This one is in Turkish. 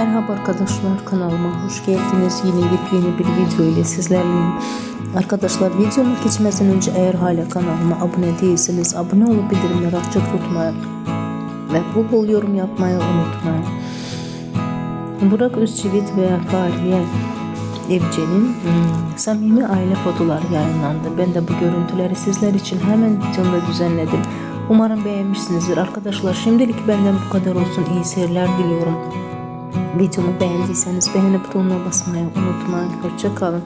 Merhaba arkadaşlar kanalıma hoş geldiniz. Yine yepyeni bir video ile sizlerleyim. Arkadaşlar videoma geçmeden önce eğer hala kanalıma abone değilseniz abone olup bildirimleri açık tutmayı ve bol bol yorum yapmayı unutmayın. Burak Özçivit ve Fahriye Evcen'in hmm, samimi aile fotoları yayınlandı. Ben de bu görüntüleri sizler için hemen videomda düzenledim. Umarım beğenmişsinizdir arkadaşlar. Şimdilik benden bu kadar olsun. İyi seyirler diliyorum. Videomu beğendiyseniz beğeni butonuna basmayı unutmayın. Hoşçakalın.